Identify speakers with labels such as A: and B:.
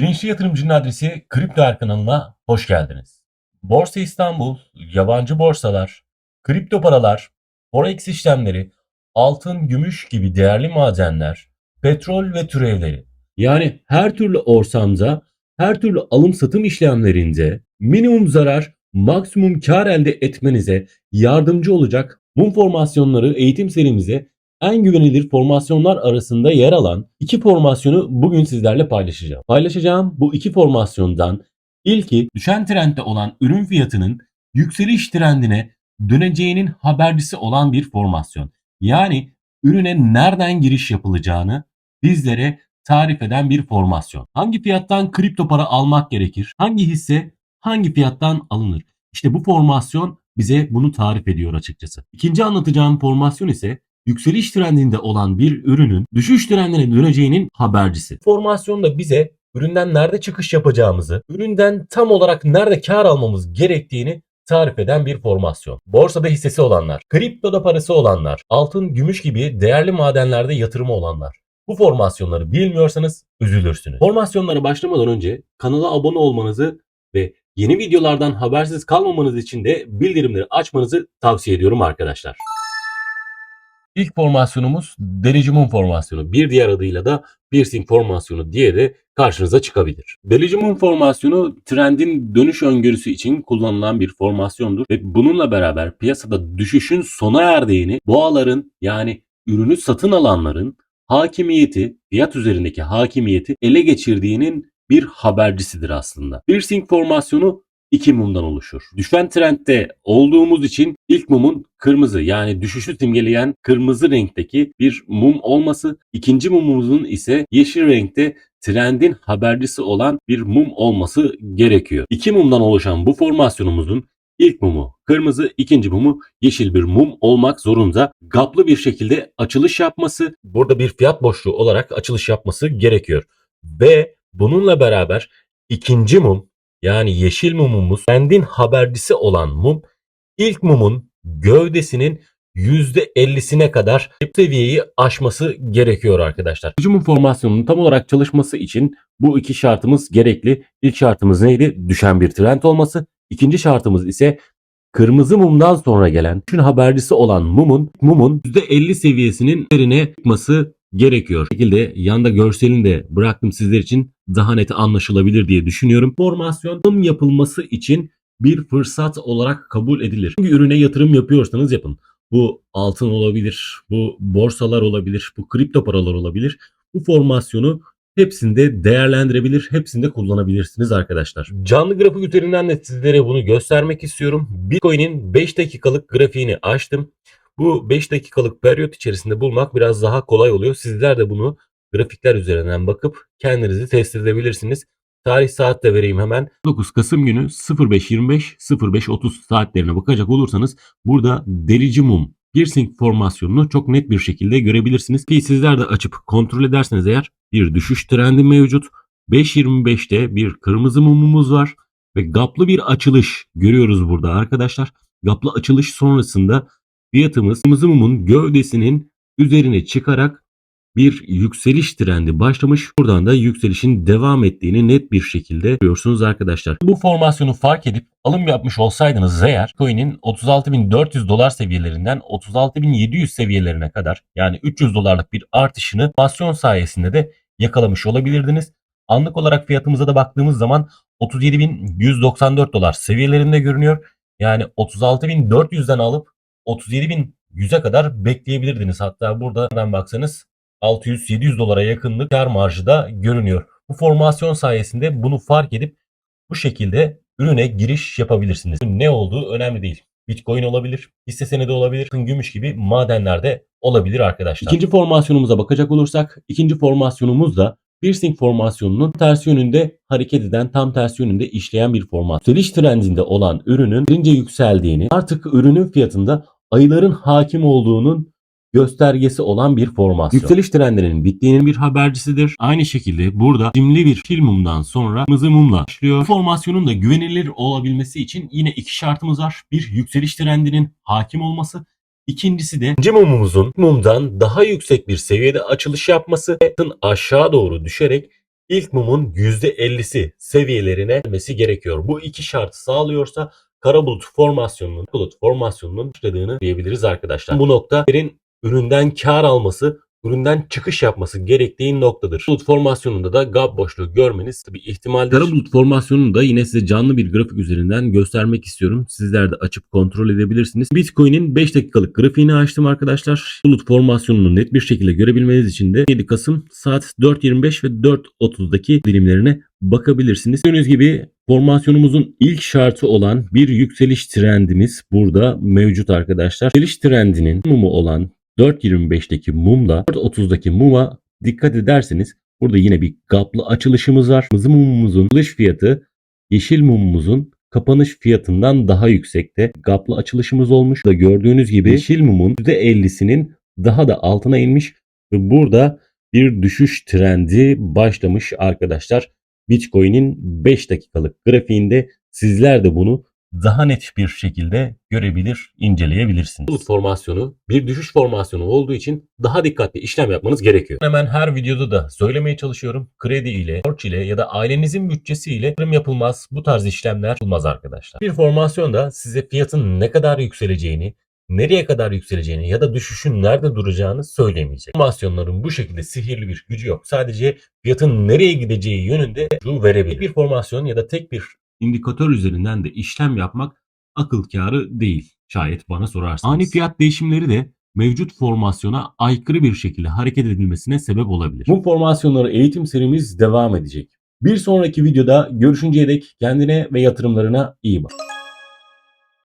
A: Bilinçli Yatırımcının adresi Kripto Er kanalına hoş geldiniz. Borsa İstanbul, yabancı borsalar, kripto paralar, forex işlemleri, altın, gümüş gibi değerli madenler, petrol ve türevleri. Yani her türlü ortamda, her türlü alım satım işlemlerinde minimum zarar, maksimum kar elde etmenize yardımcı olacak mum formasyonları eğitim serimize en güvenilir formasyonlar arasında yer alan iki formasyonu bugün sizlerle paylaşacağım. Paylaşacağım bu iki formasyondan ilki düşen trendde olan ürün fiyatının yükseliş trendine döneceğinin habercisi olan bir formasyon. Yani ürüne nereden giriş yapılacağını bizlere tarif eden bir formasyon. Hangi fiyattan kripto para almak gerekir? Hangi hisse hangi fiyattan alınır? İşte bu formasyon bize bunu tarif ediyor açıkçası. İkinci anlatacağım formasyon ise yükseliş trendinde olan bir ürünün düşüş trendine döneceğinin habercisi. Formasyon da bize üründen nerede çıkış yapacağımızı, üründen tam olarak nerede kar almamız gerektiğini tarif eden bir formasyon. Borsada hissesi olanlar, kriptoda parası olanlar, altın, gümüş gibi değerli madenlerde yatırımı olanlar. Bu formasyonları bilmiyorsanız üzülürsünüz. Formasyonlara başlamadan önce kanala abone olmanızı ve yeni videolardan habersiz kalmamanız için de bildirimleri açmanızı tavsiye ediyorum arkadaşlar. İlk formasyonumuz delici mum formasyonu. Bir diğer adıyla da piercing formasyonu diye de karşınıza çıkabilir. Delici mum formasyonu trendin dönüş öngörüsü için kullanılan bir formasyondur ve bununla beraber piyasada düşüşün sona erdiğini boğaların yani ürünü satın alanların hakimiyeti, fiyat üzerindeki hakimiyeti ele geçirdiğinin bir habercisidir aslında. Piercing formasyonu iki mumdan oluşur. Düşen trendde olduğumuz için ilk mumun kırmızı yani düşüşü simgeleyen kırmızı renkteki bir mum olması, ikinci mumumuzun ise yeşil renkte trendin habercisi olan bir mum olması gerekiyor. İki mumdan oluşan bu formasyonumuzun ilk mumu kırmızı, ikinci mumu yeşil bir mum olmak zorunda. Gaplı bir şekilde açılış yapması, burada bir fiyat boşluğu olarak açılış yapması gerekiyor. Ve bununla beraber ikinci mum yani yeşil mumumuz trendin habercisi olan mum ilk mumun gövdesinin %50'sine kadar seviyeyi aşması gerekiyor arkadaşlar. Mum formasyonunun tam olarak çalışması için bu iki şartımız gerekli. İlk şartımız neydi? Düşen bir trend olması. İkinci şartımız ise kırmızı mumdan sonra gelen düşün habercisi olan mumun mumun %50 seviyesinin üzerine çıkması gerekiyor. Bu şekilde yanda görselini de bıraktım sizler için daha net anlaşılabilir diye düşünüyorum. Formasyon yapılması için bir fırsat olarak kabul edilir. Hangi ürüne yatırım yapıyorsanız yapın. Bu altın olabilir, bu borsalar olabilir, bu kripto paralar olabilir. Bu formasyonu hepsinde değerlendirebilir, hepsinde kullanabilirsiniz arkadaşlar. Canlı grafik üzerinden de sizlere bunu göstermek istiyorum. Bitcoin'in 5 dakikalık grafiğini açtım. Bu 5 dakikalık periyot içerisinde bulmak biraz daha kolay oluyor. Sizler de bunu grafikler üzerinden bakıp kendinizi test edebilirsiniz. Tarih saat de vereyim hemen. 9 Kasım günü 05.25 05.30 saatlerine bakacak olursanız burada delici mum piercing formasyonunu çok net bir şekilde görebilirsiniz. Ki sizler de açıp kontrol ederseniz eğer bir düşüş trendi mevcut. 5.25'te bir kırmızı mumumuz var ve gaplı bir açılış görüyoruz burada arkadaşlar. Gaplı açılış sonrasında fiyatımız kırmızı gövdesinin üzerine çıkarak bir yükseliş trendi başlamış. Buradan da yükselişin devam ettiğini net bir şekilde görüyorsunuz arkadaşlar. Bu formasyonu fark edip alım yapmış olsaydınız eğer coin'in 36.400 dolar seviyelerinden 36.700 seviyelerine kadar yani 300 dolarlık bir artışını formasyon sayesinde de yakalamış olabilirdiniz. Anlık olarak fiyatımıza da baktığımız zaman 37.194 dolar seviyelerinde görünüyor. Yani 36.400'den alıp 37.100'e kadar bekleyebilirdiniz. Hatta buradan baksanız 600-700 dolara yakınlık kar marjı da görünüyor. Bu formasyon sayesinde bunu fark edip bu şekilde ürüne giriş yapabilirsiniz. Ne olduğu önemli değil. Bitcoin olabilir, hisse senedi olabilir, gümüş gibi madenlerde olabilir arkadaşlar. İkinci formasyonumuza bakacak olursak, ikinci formasyonumuz da piercing formasyonunun ters yönünde hareket eden, tam ters yönünde işleyen bir formasyon. Yükseliş trendinde olan ürünün birinci yükseldiğini, artık ürünün fiyatında ayların hakim olduğunun göstergesi olan bir formasyon. Yükseliş trendinin bittiğinin bir habercisidir. Aynı şekilde burada simli bir pil mumdan sonra kırmızı mumla başlıyor. Bu formasyonun da güvenilir olabilmesi için yine iki şartımız var. Bir yükseliş trendinin hakim olması. İkincisi de ikinci mumumuzun mumdan daha yüksek bir seviyede açılış yapması ve aşağı doğru düşerek ilk mumun %50'si seviyelerine gelmesi gerekiyor. Bu iki şartı sağlıyorsa kara bulut formasyonunun bulut formasyonunun başladığını diyebiliriz arkadaşlar. Bu nokta üründen kar alması üründen çıkış yapması gerektiği noktadır. Bulut formasyonunda da gap boşluğu görmeniz bir ihtimaldir. Kara bulut formasyonunu da yine size canlı bir grafik üzerinden göstermek istiyorum. Sizler de açıp kontrol edebilirsiniz. Bitcoin'in 5 dakikalık grafiğini açtım arkadaşlar. Bulut formasyonunu net bir şekilde görebilmeniz için de 7 Kasım saat 4.25 ve 4.30'daki dilimlerine bakabilirsiniz. Gördüğünüz gibi formasyonumuzun ilk şartı olan bir yükseliş trendimiz burada mevcut arkadaşlar. Yükseliş trendinin mumu olan 4.25'teki mumla 4.30'daki muma dikkat ederseniz burada yine bir gaplı açılışımız var. Kırmızı mumumuzun açılış fiyatı yeşil mumumuzun kapanış fiyatından daha yüksekte. Gaplı açılışımız olmuş. Da gördüğünüz gibi yeşil mumun %50'sinin daha da altına inmiş ve burada bir düşüş trendi başlamış arkadaşlar. Bitcoin'in 5 dakikalık grafiğinde sizler de bunu daha net bir şekilde görebilir, inceleyebilirsiniz. Bulut formasyonu bir düşüş formasyonu olduğu için daha dikkatli işlem yapmanız gerekiyor. Hemen her videoda da söylemeye çalışıyorum. Kredi ile, borç ile ya da ailenizin bütçesiyle yatırım yapılmaz. Bu tarz işlemler yapılmaz arkadaşlar. Bir formasyon da size fiyatın ne kadar yükseleceğini, nereye kadar yükseleceğini ya da düşüşün nerede duracağını söylemeyecek. Formasyonların bu şekilde sihirli bir gücü yok. Sadece fiyatın nereye gideceği yönünde verebilir. Bir formasyon ya da tek bir indikatör üzerinden de işlem yapmak akıl kârı değil şayet bana sorarsanız. Ani fiyat değişimleri de mevcut formasyona aykırı bir şekilde hareket edilmesine sebep olabilir. Bu formasyonları eğitim serimiz devam edecek. Bir sonraki videoda görüşünceye dek kendine ve yatırımlarına iyi bak.